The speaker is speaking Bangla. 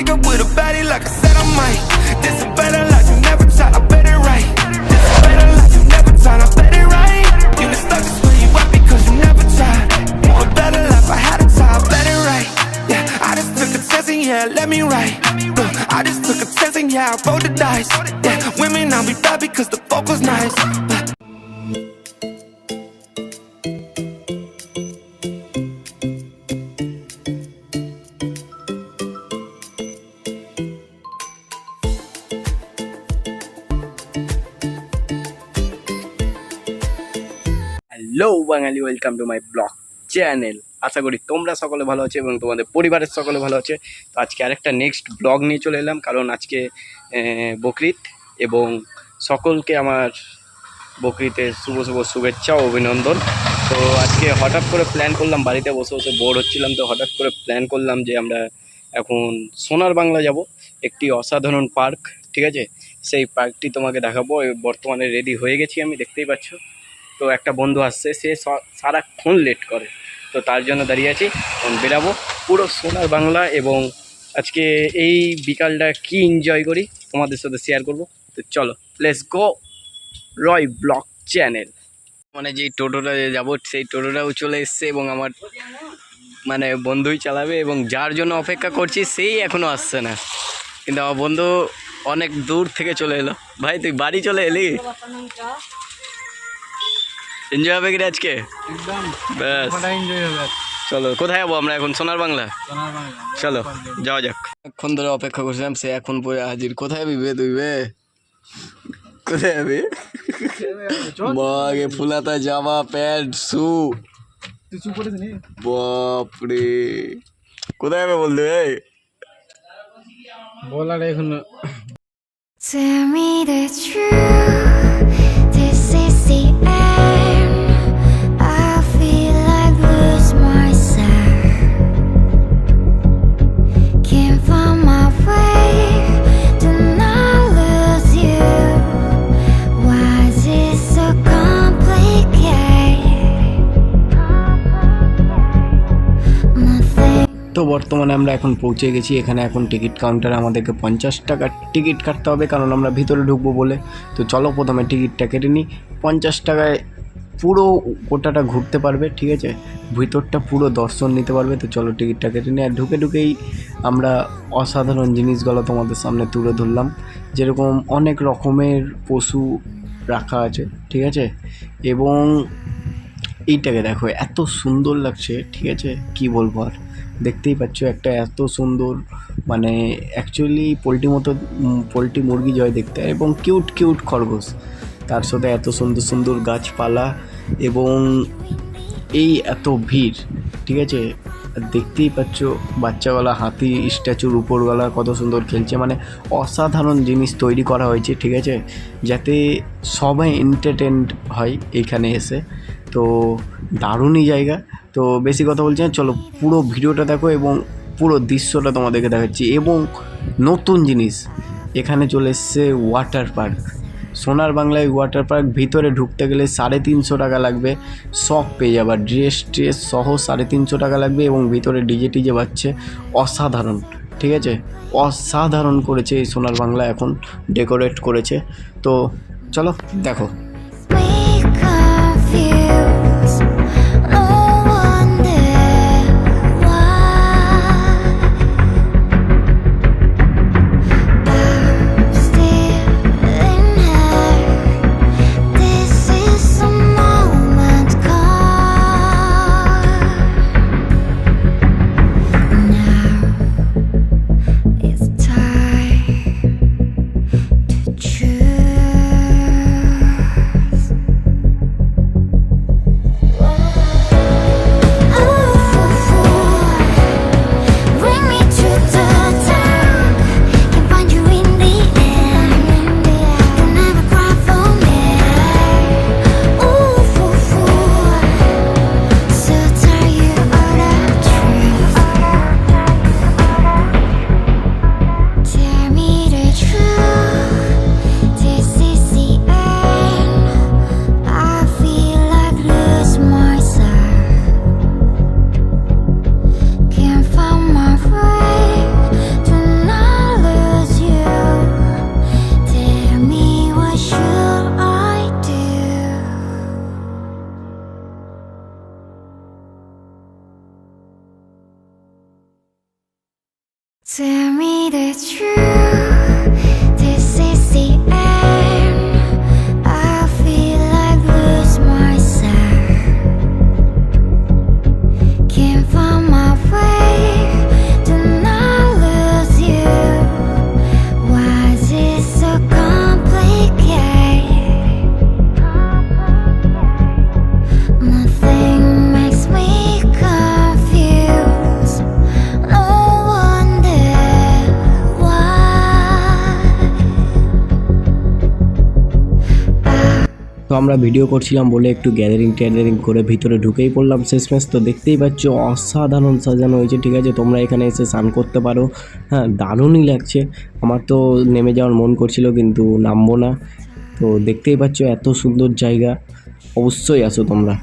wake up with a baddie like I said I might. This a better life, you never tried, I bet it right. This a better life, you never tried, I bet it right. You been stuck is where you at because you never tried. Want a better life, I had a try, I bet it right. Yeah, I just took a chance and yeah, let me right. Look, I just took a chance and yeah, I rolled the dice. Yeah, women, I'll be bad because the was nice. Hello Bangali welcome to my blog channel আশা করি তোমরা সকলে ভালো আছে এবং তোমাদের পরিবারের সকলে ভালো আছে। তো আজকে আরেকটা নেক্সট ব্লগ নিয়ে চলে এলাম কারণ আজকে আহ, বকরিদ এবং সকলকে আমার বকরিতের শুভ শুভ শুভেচ্ছা ও অভিনন্দন। তো আজকে হঠাৎ করে প্ল্যান করলাম বাড়িতে বসে বসে বোর হচ্ছিলাম তো হঠাৎ করে প্ল্যান করলাম যে আমরা এখন সোনার বাংলা যাব একটি অসাধারণ পার্ক ঠিক আছে? সেই পার্কটি তোমাকে দেখাবো বর্তমানে রেডি হয়ে গেছি আমি দেখতেই পাচ্ছ। তো একটা বন্ধু আসছে, সে সারাক্ষণ লেট করে। তো তার জন্য দাঁড়িয়ে আছি, এখন বেরাবো। পুরো সোনার বাংলা এবং আজকে এই বিকালটা কি এনজয় করি তোমাদের সাথে শেয়ার করব। তো চলো let's go Roy vlog channel মানে যেই টোটোটা যাব, সেই টোটোটাও চলে এসছে এবং আমার মানে বন্ধুই চালাবে এবং যার জন্য অপেক্ষা করছি, সেই এখনও আসছে না। কিন্তু আমার বন্ধু অনেক দূর থেকে চলে এলো। ভাই, তুই বাড়ি চলে এলি? এনজয় হবে কি রে আজকে? একদম। ব্যাস। এনজয় হবে। চলো কোথায় যাব আমরা এখন? সোনার বাংলা? চলো যাওয়া যাক। এখন ধরে অপেক্ষা করছিলাম সে এখন পরে হাজির। কোথায় যাবি বে তুই বে? কোথায় যাবি? বাগে ফুলাতা জামা প্যান্ট শু। তুই চুপ করিস নি? বাপরে। কোথায় যাবে বলতে এই বলার এখন Tell me the truth, তো বর্তমানে আমরা এখন পৌঁছে গেছি। এখানে এখন টিকিট কাউন্টারে আমাদেরকে পঞ্চাশ টাকার টিকিট কাটতে হবে, কারণ আমরা ভিতরে ঢুকবো বলে। তো চলো প্রথমে টিকিটটা কেটে নিই। পঞ্চাশ টাকায় পুরো গোটাটা ঘুরতে পারবে, ঠিক আছে? ভিতরটা পুরো দর্শন নিতে পারবে। তো চলো টিকিটটা কেটে নিই। আর ঢুকে ঢুকেই আমরা অসাধারণ জিনিসগুলো তোমাদের সামনে তুলে ধরলাম। যেরকম অনেক রকমের পশু রাখা আছে, ঠিক আছে? এবং এইটাকে দেখো, এত সুন্দর লাগছে, ঠিক আছে? কি বলব আর? দেখতেই পাচ্ছ একটা এত সুন্দর মানে অ্যাকচুয়ালি পোলট্রি মতো পোলট্রি মুরগি জয় দেখতে, এবং কিউট কিউট খরগোশ। তার সাথে এত সুন্দর সুন্দর গাছপালা এবং এই এত ভিড়, ঠিক আছে? দেখতেই পাচ্ছ বাচ্চাওয়ালা হাতি, স্ট্যাচুর উপরওয়ালা কত সুন্দর খেলছে মানে অসাধারণ জিনিস তৈরি করা হয়েছে, ঠিক আছে? যাতে সবাই এন্টারটেনড হয় এইখানে এসে। তো দারুণই জায়গা। তো বেশি কথা বলছি না, চলো পুরো ভিডিওটা দেখো এবং পুরো দৃশ্যটা তোমাদেরকে দেখাচ্ছি এবং নতুন জিনিস, এখানে চলে এসছে ওয়াটার পার্ক সোনার বাংলায় ওয়াটার পার্ক ভিতরে ঢুকতে গেলে সাড়ে তিনশো টাকা লাগবে সব পেয়ে যাবার ড্রেস ট্রেস সহ সাড়ে তিনশো টাকা লাগবে এবং ভিতরে ডিজে টিজে বাজছে অসাধারণ, ঠিক আছে? অসাধারণ করেছে এই সোনার বাংলা এখন ডেকোরেট করেছে। তো চলো, দেখো। তো আমরা ভিডিও করছিলাম বলে একটু গ্যাদারিং ট্যাদারিং করে ভিতরে ঢুকেই পড়লাম শেষমেশ। তো দেখতেই পাচ্ছ, অসাধারণ সাজানো হয়েছে, ঠিক আছে? তোমরা এখানে এসে স্নান করতে পারো। হ্যাঁ দারুণই লাগছে। আমার তো নেমে যাওয়ার মন করছিল, কিন্তু নামবো না। তো দেখতেই পাচ্ছ, এত সুন্দর জায়গা। অবশ্যই আসো তোমরা।